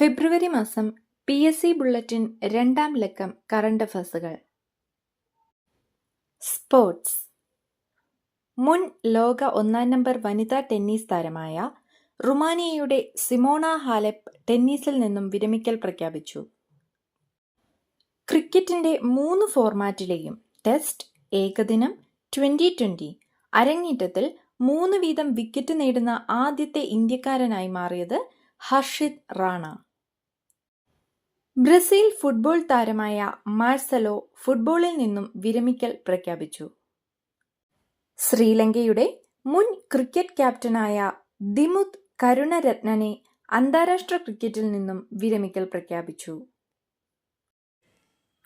ഫെബ്രുവരി മാസം P S C bulletin രണ്ടാം ലക്കം കറണ്ട് അഫയേഴ്സുകൾ. സ്പോർട്സ്. മുൻ ലോക ഒന്നാം നമ്പർ വനിതാ ടെന്നീസ് താരമായ റുമാനിയയുടെ സിമോണ ഹാലെപ്പ് ടെന്നീസിൽ നിന്നും വിരമിക്കൽ പ്രഖ്യാപിച്ചു. ക്രിക്കറ്റിന്റെ മൂന്ന് ഫോർമാറ്റിലെയും ടെസ്റ്റ് ഏകദിനം ട്വന്റി ട്വന്റി അരങ്ങേറ്റത്തിൽ മൂന്ന് വീതം വിക്കറ്റ് നേടുന്ന ആദ്യത്തെ ഇന്ത്യക്കാരനായി മാറിയത് ഹർഷിത് റാണ. ബ്രസീൽ ഫുട്ബോൾ താരമായ മാർസലോ ഫുട്ബോളിൽ നിന്നും വിരമിക്കൽ പ്രഖ്യാപിച്ചു. ശ്രീലങ്കയുടെ മുൻ ക്രിക്കറ്റ് ക്യാപ്റ്റനായ ദിമുത് കരുണരത്നനെ അന്താരാഷ്ട്ര ക്രിക്കറ്റിൽ നിന്നും വിരമിക്കൽ പ്രഖ്യാപിച്ചു.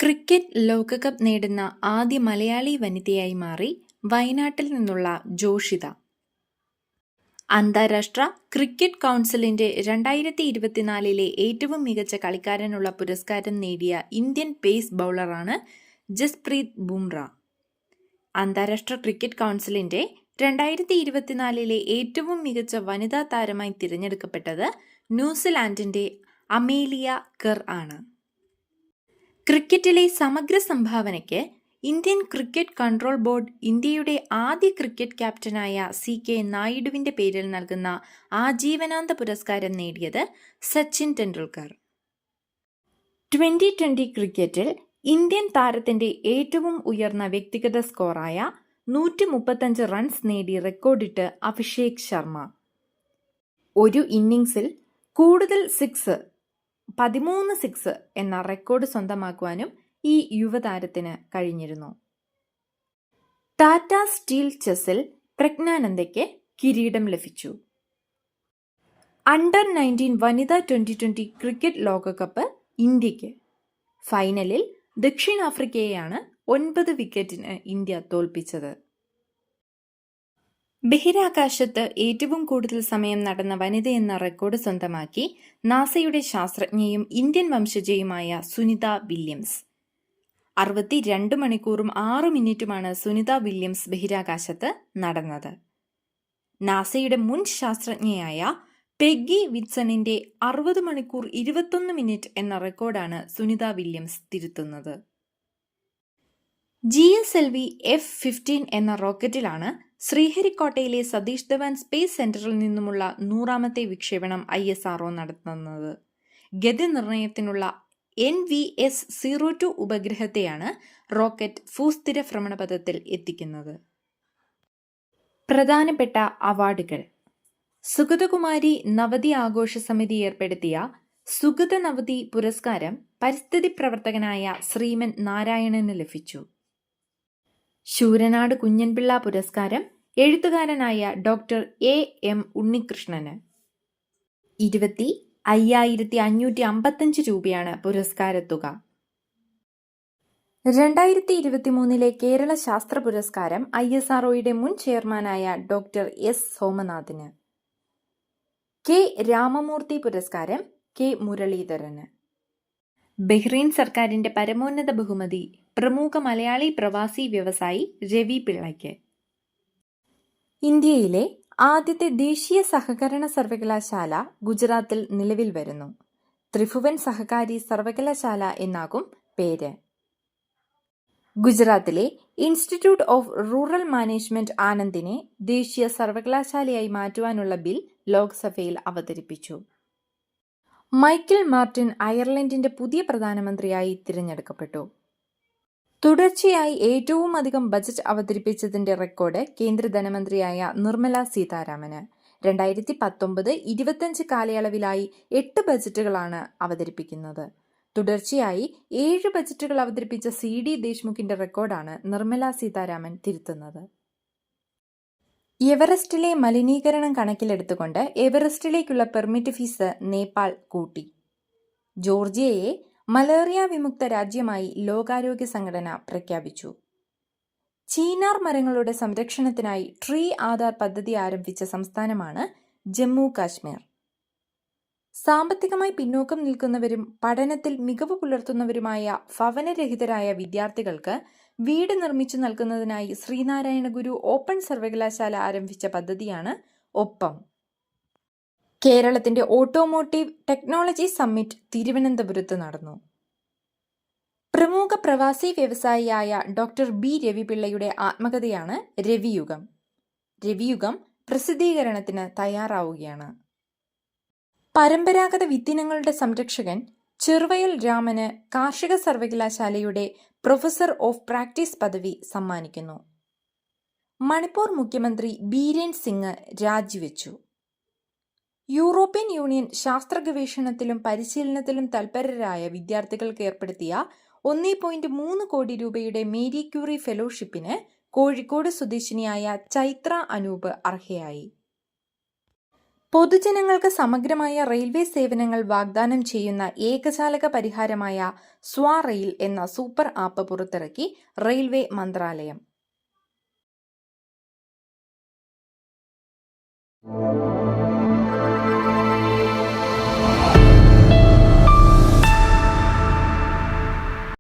ക്രിക്കറ്റ് ലോകകപ്പ് നേടുന്ന ആദ്യ മലയാളി വനിതയായി മാറി വയനാട്ടിൽ നിന്നുള്ള ജോഷിത. അന്താരാഷ്ട്ര ക്രിക്കറ്റ് കൗൺസിലിന്റെ രണ്ടായിരത്തി ഇരുപത്തിനാലിലെ ഏറ്റവും മികച്ച കളിക്കാരനുള്ള പുരസ്കാരം നേടിയ ഇന്ത്യൻ പേസ് ബൗളറാണ് ജസ്പ്രീത് ബുംറ. അന്താരാഷ്ട്ര ക്രിക്കറ്റ് കൗൺസിലിന്റെ രണ്ടായിരത്തി ഇരുപത്തിനാലിലെ ഏറ്റവും മികച്ച വനിതാ താരമായി തിരഞ്ഞെടുക്കപ്പെട്ടത് ന്യൂസിലാൻഡിന്റെ അമേലിയ കെർ ആണ്. ക്രിക്കറ്റിലെ സമഗ്ര സംഭാവനയ്ക്ക് ഇന്ത്യൻ ക്രിക്കറ്റ് കൺട്രോൾ ബോർഡ് ഇന്ത്യയുടെ ആദ്യ ക്രിക്കറ്റ് ക്യാപ്റ്റനായ സി കെ നായിഡുവിന്റെ പേരിൽ നൽകുന്ന ആജീവനാന്ത പുരസ്കാരം നേടിയത് സച്ചിൻ ടെണ്ടുൽക്കർ. ട്വന്റി ട്വന്റി ക്രിക്കറ്റിൽ ഇന്ത്യൻ താരത്തിന്റെ ഏറ്റവും ഉയർന്ന വ്യക്തിഗത സ്കോറായ നൂറ്റി മുപ്പത്തഞ്ച് റൺസ് നേടി റെക്കോർഡിട്ട് അഭിഷേക് ശർമ്മ. ഒരു ഇന്നിംഗ്സിൽ കൂടുതൽ സിക്സ് പതിമൂന്ന് സിക്സ് എന്ന റെക്കോർഡ് സ്വന്തമാക്കുവാനും ഈ യുവതാരത്തിന് കഴിഞ്ഞിരുന്നു. ടാറ്റ സ്റ്റീൽ ചെസ്സിൽ പ്രജ്ഞാനന്ദയ്ക്ക് കിരീടം ലഭിച്ചു. അണ്ടർ നയന്റീൻ വനിതാ ട്വന്റി ട്വന്റി ക്രിക്കറ്റ് ലോകകപ്പ് ഇന്ത്യയ്ക്ക് ഫൈനലിൽ ദക്ഷിണാഫ്രിക്കയെയാണ് ഒൻപത് വിക്കറ്റിന് ഇന്ത്യ തോൽപ്പിച്ചത്. ബഹിരാകാശത്ത് ഏറ്റവും കൂടുതൽ സമയം നടന്ന വനിതയെന്ന റെക്കോർഡ് സ്വന്തമാക്കി നാസയുടെ ശാസ്ത്രജ്ഞയും ഇന്ത്യൻ വംശജയുമായ സുനിത വില്യംസ്. അറുപത്തി രണ്ട് മണിക്കൂറും ആറു മിനിറ്റുമാണ് സുനിത വില്യംസ് ബഹിരാകാശത്ത് നടന്നത്. നാസയുടെ മുൻ ശാസ്ത്രജ്ഞയായ പെഗ്ഗി വിറ്റ്സണിന്റെ അറുപത് മണിക്കൂർ ഇരുപത്തൊന്ന് മിനിറ്റ് എന്ന റെക്കോർഡാണ് Sunita Williams തിരുത്തുന്നത്. G S L V F fifteen എന്ന റോക്കറ്റിലാണ് ശ്രീഹരിക്കോട്ടയിലെ സതീഷ് ധവാൻ സ്പേസ് സെന്ററിൽ നിന്നുമുള്ള നൂറാമത്തെ വിക്ഷേപണം ഐ എസ് ആർഒ നടത്തുന്നത്. ഗതി നിർണയത്തിനുള്ള N V S zero two ഉപഗ്രഹത്തെയാണ് rocket ഭൂസ്ഥിര ഭ്രമണപഥത്തിൽ എത്തിക്കുന്നത്. പ്രധാനപ്പെട്ട അവാർഡുകൾ. സുഗതകുമാരി നവതി ആഘോഷ സമിതി ഏർപ്പെടുത്തിയ സുഗത നവതി പുരസ്കാരം പരിസ്ഥിതി പ്രവർത്തകനായ ശ്രീമൻ നാരായണന് ലഭിച്ചു. ശൂരനാട് കുഞ്ഞൻപിള്ള പുരസ്കാരം എഴുത്തുകാരനായ ഡോക്ടർ എ എം ഉണ്ണികൃഷ്ണന്. ഇരുപത്തി അയ്യായിരത്തി അഞ്ഞൂറ്റി അമ്പത്തഞ്ച് രൂപയാണ് പുരസ്കാരത്തുക. രണ്ടായിരത്തി ഇരുപത്തി മൂന്നിലെ കേരള ശാസ്ത്ര പുരസ്കാരം ഐ എസ് ആർഒയുടെ മുൻ ചെയർമാനായ ഡോക്ടർ എസ് സോമനാഥിന്. കെ രാമമൂർത്തി പുരസ്കാരം കെ മുരളീധരന്. ബഹ്റൈൻ സർക്കാരിന്റെ പരമോന്നത ബഹുമതി പ്രമുഖ മലയാളി പ്രവാസി വ്യവസായി രവി പിള്ളയ്ക്ക്. ഇന്ത്യയിലെ ആദ്യത്തെ ദേശീയ സഹകരണ സർവകലാശാല ഗുജറാത്തിൽ നിലവിൽ വരുന്നു. ത്രിഭുവൻ സഹകാരി സർവകലാശാല എന്നാകും പേര്. ഗുജറാത്തിലെ ഇൻസ്റ്റിറ്റ്യൂട്ട് ഓഫ് റൂറൽ മാനേജ്മെന്റ് ആനന്ദിനെ ദേശീയ സർവകലാശാലയായി മാറ്റുവാനുള്ള ബിൽ ലോക്സഭയിൽ അവതരിപ്പിച്ചു. മൈക്കിൾ മാർട്ടിൻ അയർലൻഡിന്റെ പുതിയ പ്രധാനമന്ത്രിയായി തിരഞ്ഞെടുക്കപ്പെട്ടു. തുടർച്ചയായി ഏറ്റവും അധികം ബജറ്റ് അവതരിപ്പിച്ചതിന്റെ റെക്കോർഡ് കേന്ദ്ര ധനമന്ത്രിയായ നിർമ്മല സീതാരാമന്. രണ്ടായിരത്തി പത്തൊമ്പത് ഇരുപത്തഞ്ച് കാലയളവിലായി എട്ട് ബജറ്റുകളാണ് അവതരിപ്പിക്കുന്നത്. തുടർച്ചയായി ഏഴ് ബജറ്റുകൾ അവതരിപ്പിച്ച സി ഡി ദേശ്മുഖിന്റെ റെക്കോർഡാണ് നിർമ്മല സീതാരാമൻ തിരുത്തുന്നത്. എവറസ്റ്റിലെ മലിനീകരണം കണക്കിലെടുത്തുകൊണ്ട് എവറസ്റ്റിലേക്കുള്ള പെർമിറ്റ് ഫീസ് നേപ്പാൾ കൂട്ടി. ജോർജിയയെ മലേറിയ വിമുക്ത രാജ്യമായി ലോകാരോഗ്യ സംഘടന പ്രഖ്യാപിച്ചു. ചീനാർ മരങ്ങളുടെ സംരക്ഷണത്തിനായി ട്രീ ആധാർ പദ്ധതി ആരംഭിച്ച സംസ്ഥാനമാണ് ജമ്മു കാശ്മീർ. സാമ്പത്തികമായി പിന്നോക്കം നിൽക്കുന്നവരും പഠനത്തിൽ മികവ് പുലർത്തുന്നവരുമായ ഭവനരഹിതരായ വിദ്യാർത്ഥികൾക്ക് വീട് നിർമ്മിച്ചു നൽകുന്നതിനായി ശ്രീനാരായണ ഗുരു ഓപ്പൺ സർവകലാശാല ആരംഭിച്ച പദ്ധതിയാണ് ഒപ്പം. കേരളത്തിന്റെ ഓട്ടോമോട്ടീവ് ടെക്നോളജി സമ്മിറ്റ് തിരുവനന്തപുരത്ത് നടന്നു. പ്രമുഖ പ്രവാസി വ്യവസായിയായ ഡോക്ടർ ബി രവിപിള്ളയുടെ ആത്മകഥയാണ് രവിയുഗം. രവിയുഗം പ്രസിദ്ധീകരണത്തിന് തയ്യാറാവുകയാണ്. പരമ്പരാഗത വിത്തിനങ്ങളുടെ സംരക്ഷകൻ ചെറുവയൽ രാമന് കാർഷിക സർവകലാശാലയുടെ പ്രൊഫസർ ഓഫ് പ്രാക്ടീസ് പദവി സമ്മാനിക്കുന്നു. മണിപ്പൂർ മുഖ്യമന്ത്രി ബീരേൻ സിംഗ് രാജിവെച്ചു. യൂറോപ്യൻ യൂണിയൻ ശാസ്ത്ര ഗവേഷണത്തിലും പരിശീലനത്തിലും തൽപരരായ വിദ്യാർത്ഥികൾക്ക് ഏർപ്പെടുത്തിയ ഒന്നേ പോയിന്റ് മൂന്ന് കോടി രൂപയുടെ മേരി ക്യൂറി ഫെലോഷിപ്പിന് കോഴിക്കോട് സ്വദേശിനിയായ ചൈത്ര അനൂപ് അർഹയായി. പൊതുജനങ്ങൾക്ക് സമഗ്രമായ റെയിൽവേ സേവനങ്ങൾ വാഗ്ദാനം ചെയ്യുന്ന ഏകജാലക പരിഹാരമായ സ്വാ റെയിൽ എന്ന സൂപ്പർ ആപ്പ് പുറത്തിറക്കി റെയിൽവേ മന്ത്രാലയം.